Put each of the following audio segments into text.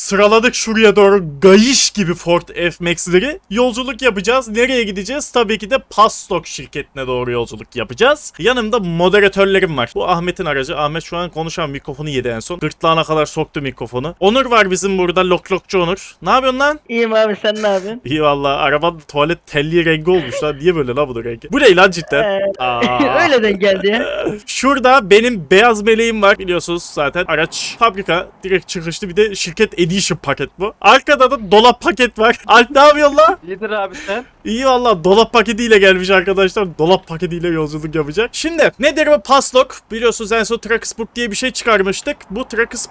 Sıraladık şuraya doğru gayiş gibi Ford F-Max'leri. Yolculuk yapacağız. Nereye gideceğiz? Tabii ki de Pastok şirketine doğru yolculuk yapacağız. Yanımda moderatörlerim var. Bu Ahmet'in aracı. Ahmet şu an konuşan mikrofonu yedi en son. Gırtlağına kadar soktu mikrofonu. Onur var bizim burada. Loklokçu Onur. Ne yapıyorsun lan? İyiyim abi sen ne yapıyorsun? İyi valla. Arabanın tuvalet telli rengi olmuş lan. Niye böyle lan bunun rengi? Bu ne lan cidden? Ee, Aa. Öyleden geldi. Şurada benim beyaz meleğim var biliyorsunuz zaten araç fabrika direkt çıkışlı bir de şirket edition paket bu. Arkada da dolap paket var. Alp ne yapıyorsun lan? İyidir abi sen. İyi valla dolap paketiyle gelmiş arkadaşlar. Dolap paketiyle yolculuk yapacak. Şimdi nedir bu Paslok? Biliyorsunuz en son Book diye bir şey çıkarmıştık. Bu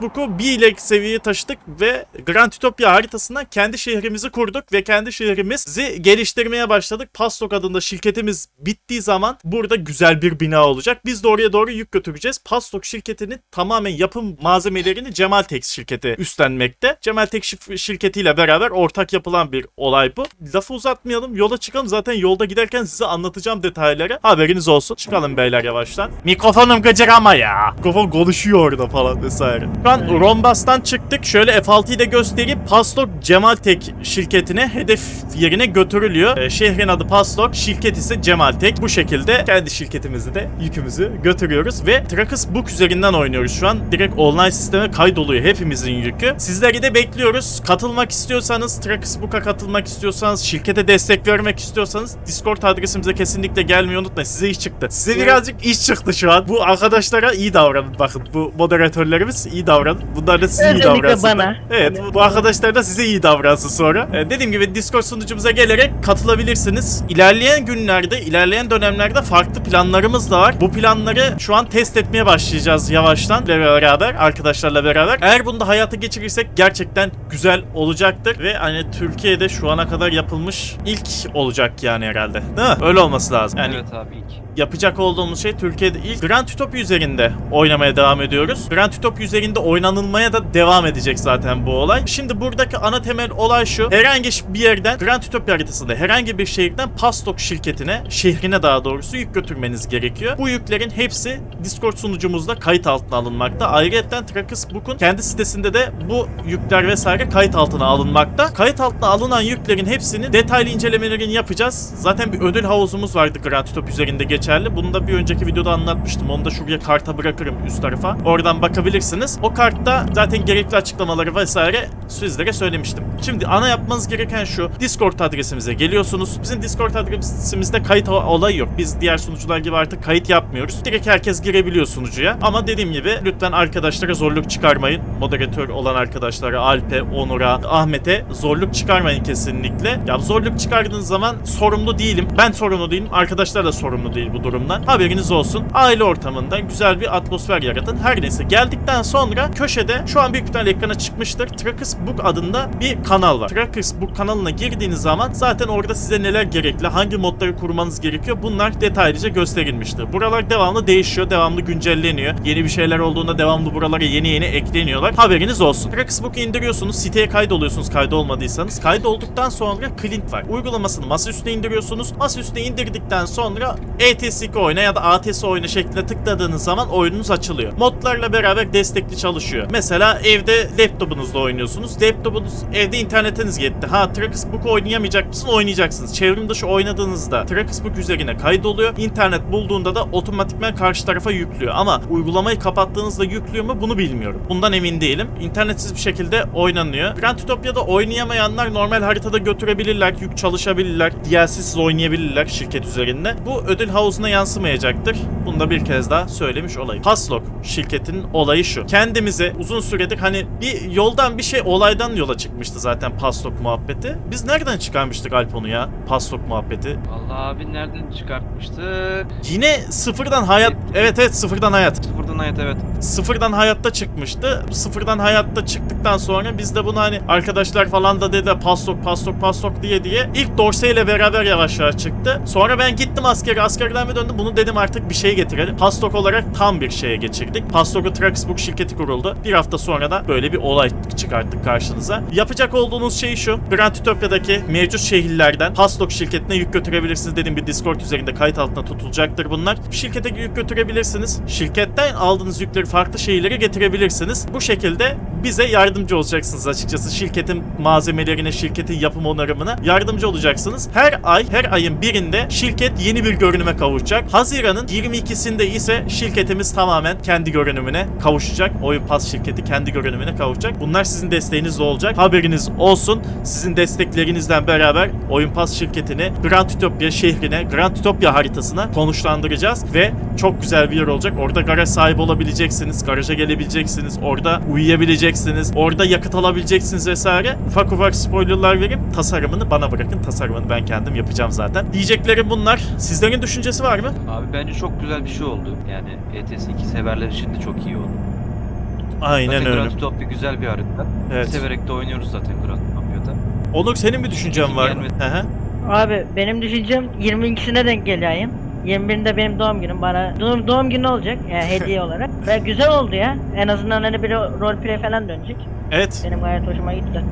Book'u bir ileri seviyeye taşıdık ve Grand Utopia haritasına kendi şehrimizi kurduk ve kendi şehrimizi geliştirmeye başladık. Paslok adında şirketimiz bittiği zaman burada güzel bir bina olacak. Biz de oraya doğru yük götüreceğiz. Paslok şirketinin tamamen yapım malzemelerini Cemaltex şirketi üstlenmekte. Cemaltex şif- şirketiyle beraber ortak yapılan bir olay bu. Lafı uzatmayalım. Yola çıkalım. Zaten yolda giderken size anlatacağım detayları. Haberiniz olsun. Çıkalım beyler yavaştan. Mikrofonum gıcık ama ya. Mikrofon konuşuyor orada falan vesaire. Şu an Rombas'tan çıktık. Şöyle F6'yı da göstereyim. Paslok Cemaltek şirketine hedef yerine götürülüyor. Ee, şehrin adı Paslok. Şirket ise Cemaltek. Bu şekilde kendi şirketimizi de yükümüzü götürüyoruz ve Trakus Book üzerinden oynuyoruz şu an. Direkt online sisteme kaydoluyor hepimizin yükü. Sizleri de bekliyoruz. Katılmak istiyorsanız, Trakus Book'a katılmak istiyorsanız, şirkete destek vermek istiyorsanız Discord adresimize kesinlikle gelmeyi unutmayın. Size iş çıktı. Size Evet. birazcık iş çıktı şu an. Bu arkadaşlara iyi davranın bakın. Bu moderatörlerimiz iyi davranın. Bunlar da size iyi Özellikle davransınlar. bana. Evet bu arkadaşlar da size iyi davransın sonra. Ee, dediğim gibi Discord sunucumuza gelerek katılabilirsiniz. İlerleyen günlerde, ilerleyen dönemlerde farklı planlarımız da var. Bu planları şu an test etmeye başlayacağız yavaştan ve beraber arkadaşlarla beraber. Eğer bunu da hayata geçirirsek gerçekten güzel olacaktır ve hani Türkiye'de şu ana kadar yapılmış ilk olacak yani herhalde. Değil mi? Öyle olması lazım. Yani Evet abi ilk. yapacak olduğumuz şey Türkiye'de ilk Grand Utopia üzerinde oynamaya devam ediyoruz. Grand Utopia üzerinde oynanılmaya da devam edecek zaten bu olay. Şimdi buradaki ana temel olay şu. Herhangi bir yerden Grand Utopia haritasında herhangi bir şehirden Pastok şirketine, şehrine daha doğrusu yük götürmeniz gerekiyor. Bu yüklerin hepsi Discord sunucumuzda kayıt altına alınmakta. Ayrıca Trakus Book'un kendi sitesinde de bu yükler vesaire kayıt altına alınmakta. Kayıt altına alınan yüklerin hepsini detaylı incelemelerini yapacağız. Zaten bir ödül havuzumuz vardı Grand Utopia üzerinde geçerli. Bunu da bir önceki videoda anlatmıştım. Onu da şuraya karta bırakırım üst tarafa. Oradan bakabilirsiniz. O kartta zaten gerekli açıklamaları vesaire sizlere söylemiştim. Şimdi ana yapmanız gereken şu. Discord adresimize geliyorsunuz. Bizim Discord adresimizde kayıt olayı yok. Biz diğer sunucular gibi artık kayıt yapmıyoruz. Direkt herkes girebiliyor sunucuya. Ama dediğim gibi lütfen arkadaşlara zorluk çıkarmayın. Moderatör olan arkadaşlara, Alp'e, Onur'a, Ahmet'e zorluk çıkarmayın kesinlikle. Ya zorluk çıkardığınız zaman sorumlu değilim. Ben sorumlu değilim. Arkadaşlar da sorumlu değil bu durumdan. Haberiniz olsun. Aile ortamında güzel bir atmosfer yaratın. Her neyse geldikten sonra köşede şu an büyük ihtimalle ekrana çıkmıştır. Trackers Book adında bir kanal var. Trackers Book kanalına girdiğiniz zaman zaten orada size neler gerekli, hangi modları kurmanız gerekiyor bunlar detaylıca gösterilmiştir. Buralar devamlı değişiyor, devamlı güncelleniyor. Yeni bir şeyler olduğunda devamlı buralara yeni yeni ekleniyorlar. Haberiniz olsun. Trackers Book'u indiriyorsunuz, siteye kaydoluyorsunuz kaydolmadıysanız. Kaydolduktan sonra Clint var. Uygulamasını masaüstüne indiriyorsunuz. Masaüstüne indirdikten sonra ETS2 oyna ya da ATS oyna şeklinde tıkladığınız zaman oyununuz açılıyor. Modlarla beraber destekli çalışıyor. Mesela evde laptopunuzda oynuyorsunuz. Laptopunuz evde internetiniz gitti. Ha Trackers Book oynayamayacak mısın? Oynayacaksınız. Çevrim dışı oynadığınızda Trackers Book üzerine kaydoluyor. İnternet bulduğunda da otomatikman karşı tarafa yüklüyor. Ama uygulamayı kapattığınızda yüklüyor mu bunu bilmiyorum. Bundan emin değilim. İnternetsiz bir şekilde oynanıyor. Grand Utopia'da oynayamayanlar normal haritada götürebilirler. Yük çalışabilirler. DLC'siz oynayabilirler şirket üzerinde. Bu ödül havuzuna yansımayacaktır. Bunu da bir kez daha söylemiş olayım. Paslok şirketinin olayı şu. Kendimize uzun süredir hani bir yoldan bir şey olaydan yola çıkmıştı zaten Paslok muhabbeti. Biz nereden çıkarmıştık Alpon'u ya? Paslok muhabbeti. Vallahi abi nereden çıkartmıştık? Yine sıfırdan hayat. Evet evet sıfırdan hayat. Sıfırdan hayat evet. sıfırdan hayatta çıkmıştı. Sıfırdan hayatta çıktıktan sonra biz de bunu hani arkadaşlar falan da dedi paslok paslok paslok diye diye ilk Dorsey ile beraber yavaş yavaş çıktı. Sonra ben gittim askere askerden bir döndüm. Bunu dedim artık bir şey getirelim. Paslok olarak tam bir şeye geçirdik. Paslok'u Traxbook şirketi kuruldu. Bir hafta sonra da böyle bir olay çıkarttık karşınıza. Yapacak olduğunuz şey şu. Grand Utopia'daki mevcut şehirlerden Paslok şirketine yük götürebilirsiniz dediğim bir Discord üzerinde kayıt altına tutulacaktır bunlar. Şirkete yük götürebilirsiniz. Şirketten aldığınız yükleri farklı şehirlere getirebilirsiniz. Bu şekilde bize yardım yardımcı olacaksınız açıkçası. Şirketin malzemelerine, şirketin yapım onarımına yardımcı olacaksınız. Her ay, her ayın birinde şirket yeni bir görünüme kavuşacak. Haziran'ın 22'sinde ise şirketimiz tamamen kendi görünümüne kavuşacak. Oyun Pass şirketi kendi görünümüne kavuşacak. Bunlar sizin desteğinizle olacak. Haberiniz olsun. Sizin desteklerinizle beraber Oyun Pass şirketini Grand Utopia şehrine, Grand Utopia haritasına konuşlandıracağız ve çok güzel bir yer olacak. Orada garaj sahibi olabileceksiniz, garaja gelebileceksiniz, orada uyuyabileceksiniz, orada yakıt alabileceksiniz vesaire. Ufak ufak spoilerlar vereyim. Tasarımını bana bırakın. Tasarımını ben kendim yapacağım zaten. Diyeceklerim bunlar. Sizlerin düşüncesi var mı? Abi bence çok güzel bir şey oldu. Yani ETS 2 severler için de çok iyi oldu. Aynen zaten öyle. Grand Utopia güzel bir harita. Evet. Severek de oynuyoruz zaten Grand Utopia'da. Onur senin bir düşüncen var mı? Abi benim düşüncem 22'sine denk ayın. 21'inde benim doğum günüm bana doğum, doğum günü olacak yani hediye olarak. Ve güzel oldu ya. En azından hani bir roleplay falan dönecek. Evet. Benim gayet hoşuma gitti.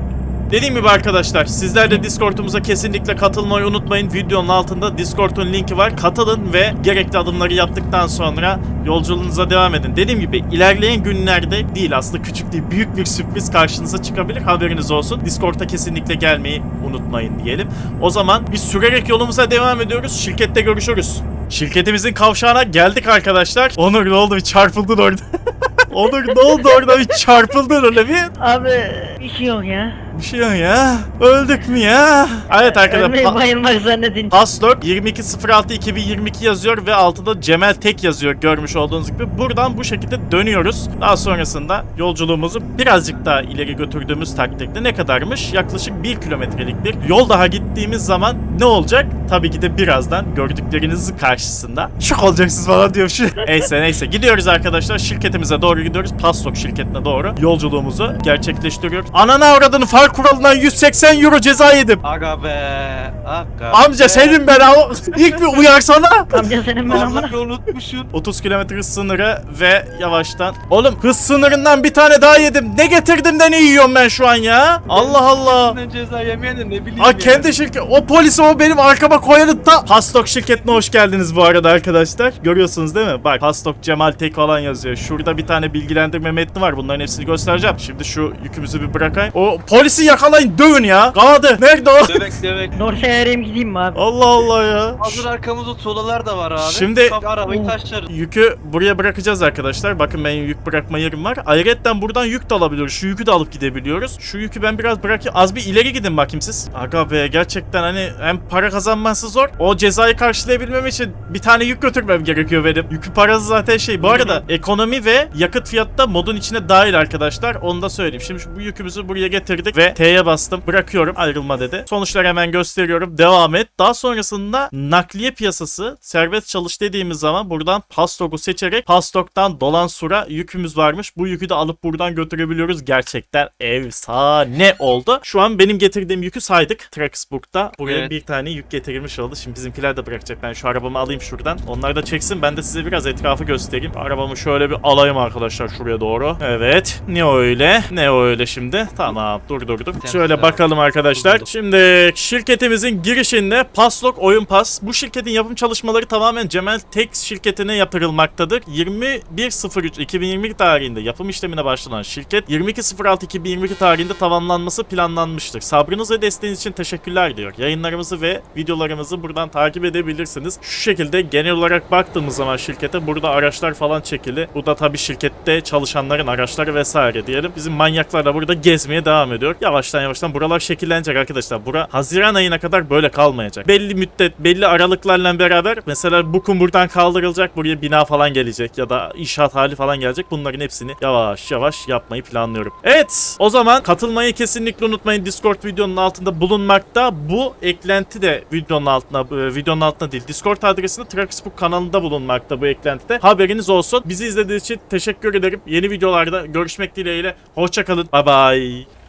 Dediğim gibi arkadaşlar sizler de Discord'umuza kesinlikle katılmayı unutmayın. Videonun altında Discord'un linki var. Katılın ve gerekli adımları yaptıktan sonra yolculuğunuza devam edin. Dediğim gibi ilerleyen günlerde değil aslında küçük değil büyük bir sürpriz karşınıza çıkabilir. Haberiniz olsun. Discord'a kesinlikle gelmeyi unutmayın diyelim. O zaman biz sürerek yolumuza devam ediyoruz. Şirkette görüşürüz. Şirketimizin kavşağına geldik arkadaşlar. Onur ne oldu bir çarpıldın orada. Onur ne oldu orada bir çarpıldın öyle bir. Abi bir şey yok ya. Bir şey yok ya. Öldük mü ya? Evet arkadaşlar. Ölmeyi bayılmak zannedin. Password 2206-2022 yazıyor ve altında Cemel Tek yazıyor görmüş olduğunuz gibi. Buradan bu şekilde dönüyoruz. Daha sonrasında yolculuğumuzu birazcık daha ileri götürdüğümüz takdirde ne kadarmış? Yaklaşık 1 kilometrelik bir yol daha gittiğimiz zaman ne olacak? Tabii ki de birazdan gördüklerinizin karşısında şok olacaksınız falan diyor şu. neyse neyse gidiyoruz arkadaşlar şirketimize doğru gidiyoruz. Password şirketine doğru yolculuğumuzu gerçekleştiriyoruz. Ananı avradını far kuralından 180 euro ceza yedim. Aga be. Aga Amca be. senin ben al- ilk bir uyarsana. Amca senin ben amına. Vallahi unutmuşsun. 30 km hız sınırı ve yavaştan. Oğlum hız sınırından bir tane daha yedim. Ne getirdim de ne yiyorum ben şu an ya? Allah Allah. Ne ceza yemeyen de ne bileyim Aa ya. kendi şirket. O polisi o benim arkama koyanı da. Pastok şirketine hoş geldiniz bu arada arkadaşlar. Görüyorsunuz değil mi? Bak Pastok Cemal Tek falan yazıyor. Şurada bir tane bilgilendirme metni var. Bunların hepsini göstereceğim. Şimdi şu yükümüzü bir bırakayım. O polisi yakalayın dövün ya. Kanadı. Nerede o? Dövek dövek. Dorsaya arayayım gideyim mi abi? Allah Allah ya. Hazır arkamızda solalar da var abi. Şimdi- Bak, arabayı taşlarız. Yükü buraya bırakacağız arkadaşlar. Bakın benim yük bırakma yerim var. Ayrıca buradan yük de alabiliyoruz. Şu yükü de alıp gidebiliyoruz. Şu yükü ben biraz bırakayım. Az bir ileri gidin bakayım siz. Aga be gerçekten hani hem para kazanması zor. O cezayı karşılayabilmem için bir tane yük götürmem gerekiyor benim. Yükü parası zaten şey. Bu arada ekonomi ve yakıt fiyatı da modun içine dahil arkadaşlar. Onu da söyleyeyim. Şimdi şu bu yükümüzü buraya getirdik ve T'ye bastım. Bırakıyorum. Ayrılma dedi. Sonuçlar hemen gösteriyorum. Devam et. Daha sonrasında nakliye piyasası serbest çalış dediğimiz zaman buradan Pastok'u seçerek Pastok'tan dolan sura yükümüz varmış. Bu yükü de alıp buradan götürebiliyoruz. Gerçekten efsane oldu. Şu an benim getirdiğim yükü saydık. Traxburg'da buraya Evet. bir tane yük getirilmiş oldu. Şimdi bizimkiler de bırakacak. Ben şu arabamı alayım şuradan. Onlar da çeksin. Ben de size biraz etrafı göstereyim. Arabamı şöyle bir alayım arkadaşlar şuraya doğru. Evet. Ne öyle? Ne öyle şimdi? Tamam. Durdurdum. Şöyle bakalım arkadaşlar. Şimdi şirketimizin girişinde Paslok Oyun Pas. Bu şirketin yapım çalışmaları tamamen Cemal Tex şirketine yaptırılmaktadır. 21.03.2022 tarihinde yapım işlemine başlanan şirket 22.06.2022 tarihinde tamamlanması planlanmıştır. Sabrınız ve desteğiniz için teşekkürler diyor. Yayınlarımızı ve videolarımızı buradan takip edebilirsiniz. Şu şekilde genel olarak baktığımız zaman şirkete burada araçlar falan çekili. Bu da tabii şirkette çalışanların araçları vesaire diyelim. Bizim manyaklar da burada gezmeye devam ediyor. Yavaştan yavaştan buralar şekillenecek arkadaşlar. Bura Haziran ayına kadar böyle kalmayacak. Belli müddet, belli aralıklarla beraber mesela bu kum buradan kaldırılacak. Buraya bina falan gelecek ya da inşaat hali falan gelecek. Bunların hepsini yavaş yavaş yapmayı planlıyorum. Evet o zaman katılmayı kesinlikle unutmayın. Discord videonun altında bulunmakta. Bu eklenti de videonun altına e, videonun altında değil. Discord adresinde Traxbook kanalında bulunmakta bu eklentide. Haberiniz olsun. Bizi izlediğiniz için teşekkür ederim. Yeni videolarda görüşmek dileğiyle. Hoşçakalın. Bye bye.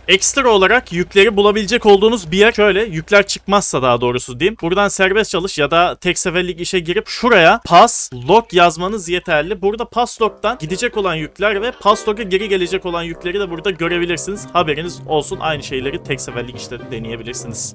Ekstra olarak yükleri bulabilecek olduğunuz bir yer şöyle yükler çıkmazsa daha doğrusu diyeyim. Buradan serbest çalış ya da tek seferlik işe girip şuraya pass log yazmanız yeterli. Burada pass log'dan gidecek olan yükler ve pass log'a geri gelecek olan yükleri de burada görebilirsiniz. Haberiniz olsun aynı şeyleri tek seferlik işte deneyebilirsiniz.